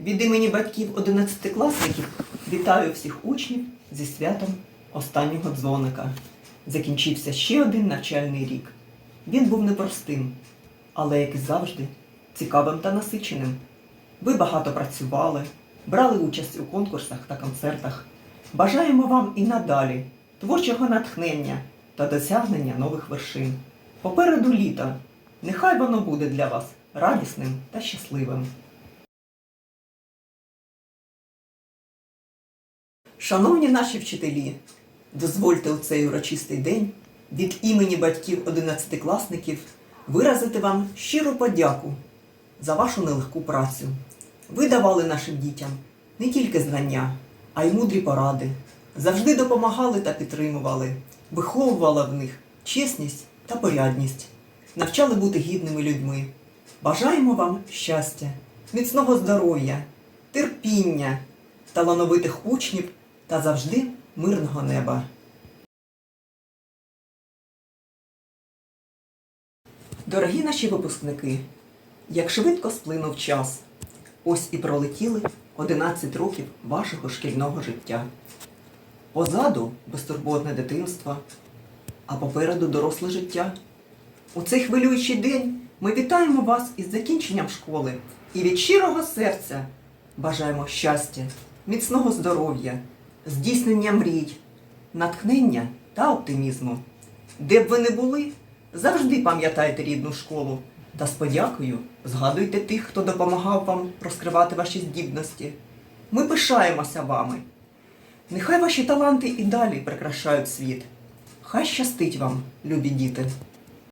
Від імені батьків одинадцятикласників вітаю всіх учнів зі святом останнього дзвоника. Закінчився ще один навчальний рік. Він був непростим, але, як і завжди, цікавим та насиченим. Ви багато працювали, брали участь у конкурсах та концертах. Бажаємо вам і надалі творчого натхнення та досягнення нових вершин. Попереду літо. Нехай воно буде для вас радісним та щасливим. Шановні наші вчителі, дозвольте у цей урочистий день від імені батьків одинадцятикласників виразити вам щиру подяку за вашу нелегку працю. Ви давали нашим дітям не тільки знання, а й мудрі поради, завжди допомагали та підтримували, виховували в них чесність та порядність, навчали бути гідними людьми. Бажаємо вам щастя, міцного здоров'я, терпіння, талановитих учнів та завжди мирного неба. Дорогі наші випускники, як швидко сплинув час, ось і пролетіли 11 років вашого шкільного життя. Позаду безтурботне дитинство, а попереду доросле життя. У цей хвилюючий день ми вітаємо вас із закінченням школи і від щирого серця бажаємо щастя, міцного здоров'я, здійснення мрій, натхнення та оптимізму. Де б ви не були, завжди пам'ятайте рідну школу та з подякою згадуйте тих, хто допомагав вам розкривати ваші здібності. Ми пишаємося вами. Нехай ваші таланти і далі прикрашають світ. Хай щастить вам, любі діти!